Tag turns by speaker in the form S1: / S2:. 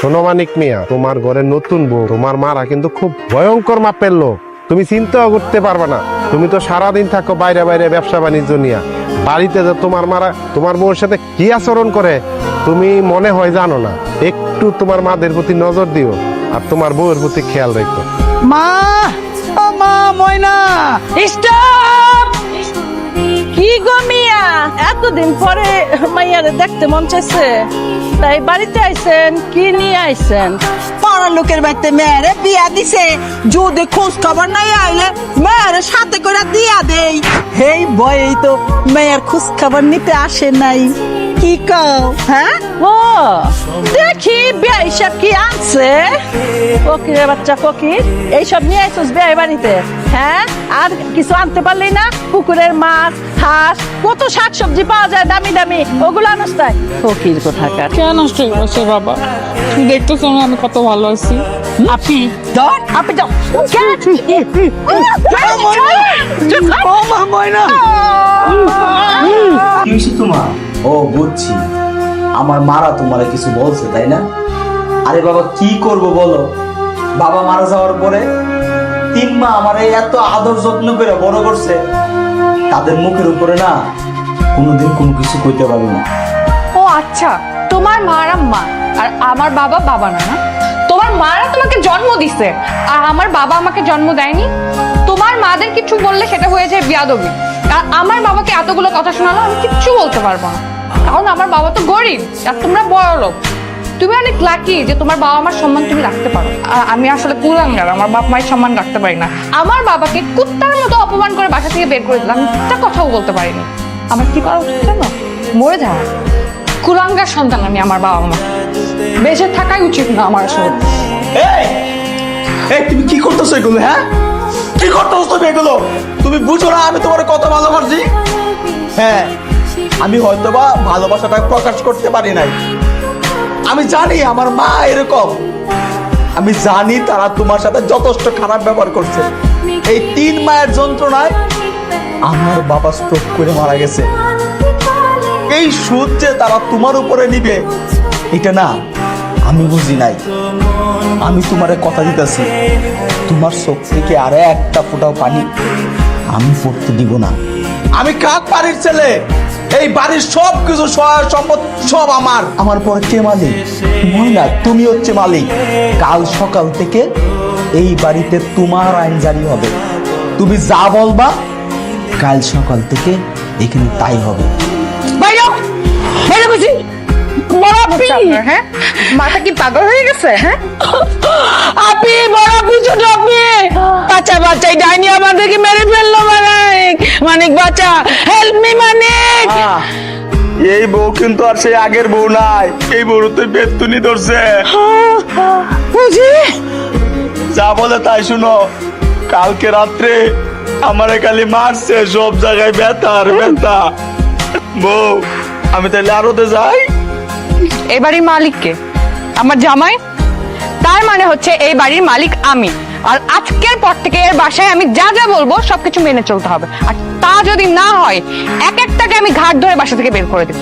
S1: শোনো মানিক মিয়া, তোমার ঘরে নতুন বউ, তোমার মারা কিন্তু খুব ভয়ঙ্কর মাপের লোক। তুমি চিন্তাও করতে পারবে না। তুমি তো সারাদিন থাকো বাইরে বাইরে ব্যবসা বাণিজ্য নিয়ে। বাড়িতে যে তোমার মারা, তোমার বউর সাথে কি আচরণ করে, তুমি মনে হয় জানো না। একটু তোমার মাদের প্রতি নজর দিও আর তোমার বউয়ের প্রতি খেয়াল রেখো।
S2: মা মা, ময়না,
S3: স্টপ! কি গো মিয়া? এতদিন পরে মাইয়ারে দেখতে মন চাইছে। তাই বাড়িতে আইসেন কি নিয়ে আইছেন?
S2: পাড়ার লোকের বাড়িতে মেয়েরে বিয়া দিছে। যদি খোঁজ খবর নাই আইলে মেয়েরে সাথে করে দিয়া দেই। হেই বয়েই তো মেয়ের খোঁজ খবর নিতে আসে নাই। কি কও হ্যাঁ
S3: ও দেখি বিয়া হিসাব কি আনছে ফকিরের বাচ্চা ফকির এইসব নিয়ে আইসুস বিয়ে বাড়িতে হ্যাঁ আর কিছু আনতে পারলি না পুকুরের মাছ হাঁস কত শাক সবজি পাওয়া যায় দামি দামি ওগুলো আনস তাই ফকির কোথাকার
S4: কেন নষ্ট বাবা দেখতেছো না আমি কত ভালো আছি
S3: আপনি
S2: ধর
S3: আপনি যাও
S2: ময়না
S5: তোমার ও বুঝছি। আমার মারা তোমার কিছু বলছে, তাই না? আরে বাবা, কি করব বলো? বাবা মারা যাওয়ার পরে তিন মা আমার এত আদর যত্ন করে বড় করছে, তাদের মুখের উপরে না কোনোদিন কোনো কিছু কইতে পারি না।
S4: ও আচ্ছা তোমার মারা মা, আর আমার বাবা বাবা না না? তোমার মারা তোমাকে জন্ম দিছে, আর আমার বাবা আমাকে জন্ম দেয়নি? তোমার মাদের কিছু বললে সেটা হয়ে যায় বিয়াদবি। আমার বাবাকে এতগুলো কথা শোনালো, আমি কিচ্ছু বলতে পারব না। কারণ আমার বাবা তো গরিব, আর তোমরা বড় লোক। তুমি অনেক লাকি যে তোমার বাবা মার সম্মান তুমি রাখতে পারো। আমি আসলে কুলাঙ্গার, আমার বাপ মায়ের সম্মান রাখতে পারি না। আমার বাবাকে কুত্তার মতো অপমান করে বাসা থেকে বের করে দিলাম একটা কথাও বলতে পারিনি। আমার কি করা উচিত জানো? মরে যাওয়া। কুলাঙ্গার সন্তান আমি আমার বাবা মা। বেঁচে থাকাই উচিত না আমার আসলে।
S5: তুমি কি করতেছো এগুলো হ্যাঁ? কি করতেছো তুমি এগুলো? তুমি বুঝো না, আমি তোমার কত ভালোবাসি। হ্যাঁ আমি হয়তো বা ভালোবাসাটা প্রকাশ করতে পারি নাই। আমি জানি আমার মা এরকম। আমি জানি তারা তোমার সাথে যথেষ্ট খারাপ ব্যবহার করছে। এই তিন মায়ের যন্ত্রণায় আমার বাবা স্ট্রোক করে মারা গেছে। এই সুদ যে তারা তোমার উপরে নিবে, এটা না, আমি বুঝি নাই। আমি তোমারে কথা দিতেছি। তোমার চোখ থেকে আর একটা ফোঁটাও পানি আমি পড়তে দিব না। আমি কাক বাড়ির ছেলে। এই বাড়ির সব কিছু সম্পদ সব আমার। আমার পরে কে মালিক? মহিলা তুমি হচ্ছে মালিক। কাল সকাল থেকে এই বাড়িতে তোমার আইন জারি হবে। তুমি যা বলবা কাল সকাল থেকে এখানে তাই হবে।
S2: বাইরে
S4: হ্যাঁ? মাথা কি পাগল হয়ে গেছে হ্যাঁ?
S2: আপি বড় পিছু আপনি বাচ্চা বাচ্চা এই ডাইনি আমাদেরকে মেরে ফেলল মানিক! মানিক বাচ্চা হেল্প মি মানিক!
S5: এই বউ কিন্তু আর সেই আগের বউ নাই। এই বউ তো বেতুনি ধরছে।
S2: বুঝি?
S5: যা বলে তাই শুনো। কালকে রাত্রে আমারে খালি মারছে সব জায়গায় ব্যথা আর ব্যথা। বউ আমি তাহলে আরোতে যাই?
S4: এই বাড়ির মালিক কে আমার জামাই? তার মানে হচ্ছে এই বাড়ির মালিক আমি। আর আজকের পর থেকে এর বাসায় আমি যা যা বলব সবকিছু মেনে চলতে হবে। আর তা যদি না হয়, এক একটাকে আমি ঘাট ধরে বাসা থেকে বের করে দেবো।